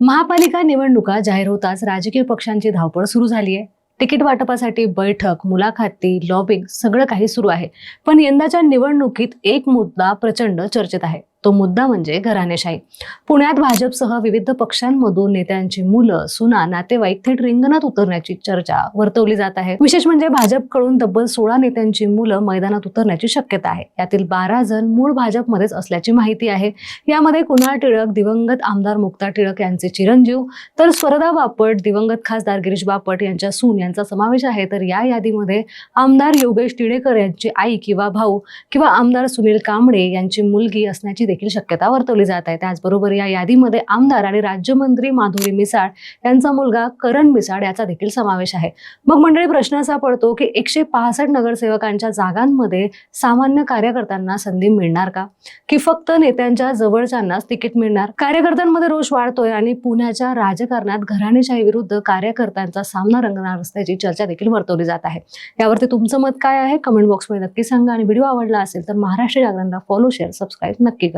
महापालिका निवडणुका जाहीर होताच राजकीय पक्षांची धावपळ सुरू झाली आहे तिकीट वाटपासाठी बैठक मुलाखती लॉबिंग सगळं काही सुरू आहे. पण यंदाच्या निवडणुकीत एक मुद्दा प्रचंड चर्चेत आहे. तो मुद्दा म्हणजे घराणेशाही. पुण्यात भाजपसह विविध पक्षांमधून नेत्यांची मुलं सुना नातेवाईक थेट रिंगणात उतरण्याची चर्चा वर्तवली जात आहे. विशेष म्हणजे भाजपकडून तब्बल सोळा नेत्यांची मुलं मैदानात उतरण्याची शक्यता आहे. यातील बारा जण मूळ भाजपमध्येच असल्याची माहिती आहे. यामध्ये कुणाल टिळक दिवंगत आमदार मुक्ता टिळक यांचे चिरंजीव तर स्वरदा बापट दिवंगत खासदार गिरीश बापट यांच्या सून यांचा समावेश आहे. तर या यादीमध्ये आमदार योगेश टिळेकर यांची आई किंवा भाऊ किंवा आमदार सुनील कांबळे यांची मुलगी असण्याची देखील शक्यता वर्तवली जात आहे. त्याचबरोबर या यादीमध्ये आमदार आणि राज्यमंत्री माधुरी मिसाळ यांचा मुलगा करण मिसाळ याचा देखील समावेश आहे. मग मंडळी प्रश्न असा पडतो की एकशे पासष्ट नगरसेवकांच्या जागांमध्ये सामान्य कार्यकर्त्यांना संधी मिळणार का? की फक्त नेत्यांच्या जवळच्यांनाच तिकीट मिळणार? कार्यकर्त्यांमध्ये रोष वाढतोय आणि पुण्याच्या राजकारणात घराणेशाही विरुद्ध कार्यकर्त्यांचा सामना रंगणार असल्याची चर्चा देखील वर्तवली जात आहे. यावरती तुमचं मत काय आहे? कमेंट बॉक्समध्ये नक्की सांगा आणि व्हिडिओ आवडला असेल तर महाराष्ट्र जागरणला फॉलो शेअर सबस्क्राईब नक्की करा.